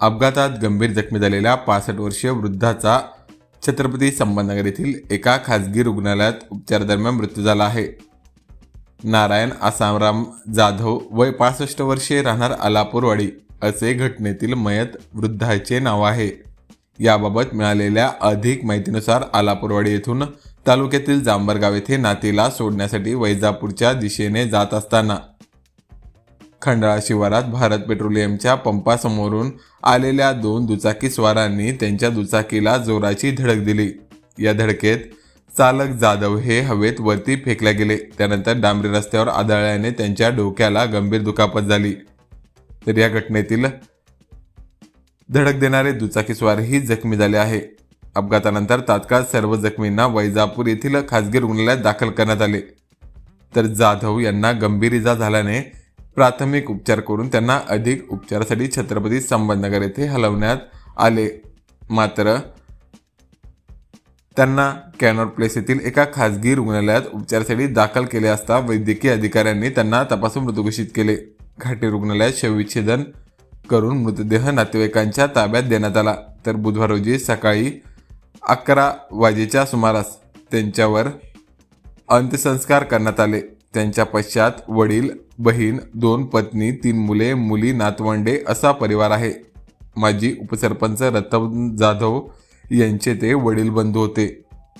अपघातात गंभीर जखमी झालेल्या पासष्ट वर्षीय वृद्धाचा छत्रपती संभाजीनगर येथील एका खाजगी रुग्णालयात उपचारादरम्यान मृत्यू झाला आहे. नारायण आसामराम जाधव वय पासष्ट वर्षे राहणार आलापूरवाडी असे घटनेतील मयत वृद्धाचे नाव आहे. याबाबत मिळालेल्या अधिक माहितीनुसार आलापूरवाडी येथून तालुक्यातील जांभरगाव येथे नातीला सोडण्यासाठी वैजापूरच्या दिशेने जात असताना खंडाळा शिवारात भारत पेट्रोलियमच्या पंपासमोरून आलेल्या दोन दुचाकीस्वारांनी त्यांच्या दुचाकीला जोराची धडक दिली. या धडकेत चालक जाधव हे हवेत वरती फेकले गेले. त्यानंतर डांबरी रस्त्यावर आदळल्याने त्यांच्या डोक्याला गंभीर दुखापत झाली. तर या घटनेतील धडक देणारे दुचाकीस्वारही जखमी झाले आहे. अपघातानंतर तात्काळ सर्व जखमींना वैजापूर येथील खासगी रुग्णालयात दाखल करण्यात आले. तर जाधव यांना गंभीर इजा झाल्याने प्राथमिक उपचार करून त्यांना अधिक उपचारासाठी छत्रपती संभाजीनगर येथे हलवण्यात आले. मात्र त्यांना कॅनॉट प्लेस येथील एका खासगी रुग्णालयात उपचारासाठी दाखल केले असता वैद्यकीय अधिकाऱ्यांनी त्यांना तपासून मृत घोषित केले. घाटी रुग्णालयात शवविच्छेदन करून मृतदेह नातेवाईकांच्या ताब्यात देण्यात आला. तर बुधवार रोजी सकाळी अकरा वाजेच्या सुमारास त्यांच्यावर अंत्यसंस्कार करण्यात आले. त्यांच्या पश्चात वडील बहीण दोन पत्नी तीन मुले मुली नातवंडे असा परिवार आहे. माजी उपसरपंच रतन जाधव यांचे ते वडील बंधू होते.